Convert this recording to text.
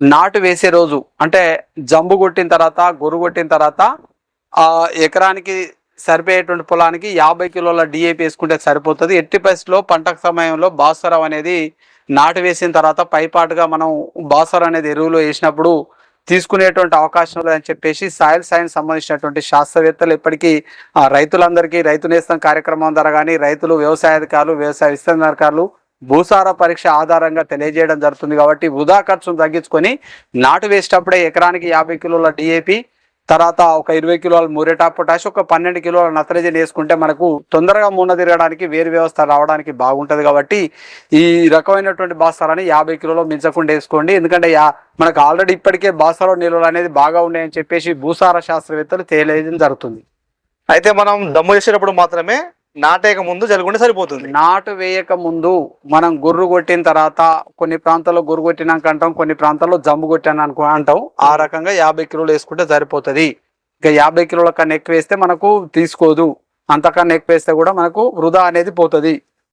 నాటు వేసే రోజు అంటే జంబు కొట్టిన తర్వాత గొర్రు కొట్టిన తర్వాత ఆ ఎకరానికి సరిపోయేటువంటి పొలానికి యాభై కిలోల డిఏపి వేసుకుంటే సరిపోతుంది. ఎట్టి పరిస్థితిలో పంటకు సమయంలో బాసరం అనేది నాటు వేసిన తర్వాత పైపాటుగా మనం బాసరం అనేది ఎరువులు వేసినప్పుడు తీసుకునేటువంటి అవకాశం లేదని చెప్పేసి సాయిల్ సైన్స్ సంబంధించినటువంటి శాస్త్రవేత్తలు ఇప్పటికీ ఆ, రైతులందరికీ రైతు నేస్తం కార్యక్రమం ద్వారా కానీ రైతులు వ్యవసాయ అధికారులు వ్యవసాయ విస్తరణాధికారులు భూసార పరీక్ష ఆధారంగా తెలియజేయడం జరుగుతుంది కాబట్టి వృధా ఖర్చును తగ్గించుకొని నాటు వేసేటప్పుడే ఎకరానికి యాభై కిలోల డిఏపి తర్వాత ఒక ఇరవై కిలోల మూరేటా పొటాష్ ఒక పన్నెండు కిలోల నత్రజని వేసుకుంటే మనకు తొందరగా మూన తిరగడానికి వేరు వ్యవస్థ రావడానికి బాగుంటుంది కాబట్టి ఈ రకమైనటువంటి బాస్తారాన్ని యాభై కిలోలో మించకుండా వేసుకోండి. ఎందుకంటే యా మనకు ఆల్రెడీ ఇప్పటికే బాసాలో నిల్వలు అనేది బాగా ఉన్నాయని చెప్పేసి భూసార శాస్త్రవేత్తలు తెలియజేయడం జరుగుతుంది. అయితే మనం దమ్ము చేసేటప్పుడు మాత్రమే నాటేక ముందు జల్లుకుంటే సరిపోతుంది. నాటు వేయక ముందు మనం గుర్రు కొట్టిన తర్వాత కొన్ని ప్రాంతాల్లో గుర్రు కొట్టినాక అంటాం కొన్ని ప్రాంతాల్లో జంబు కొట్టాను అనుకో అంటాం. ఆ రకంగా యాభై కిలోలు వేసుకుంటే సరిపోతుంది. ఇక యాభై కిలోల కన్నా ఎక్కువ వేస్తే మనకు తీసుకోదు. అంతకన్నా ఎక్కువ వేస్తే కూడా మనకు వృధా అనేది పోతుంది.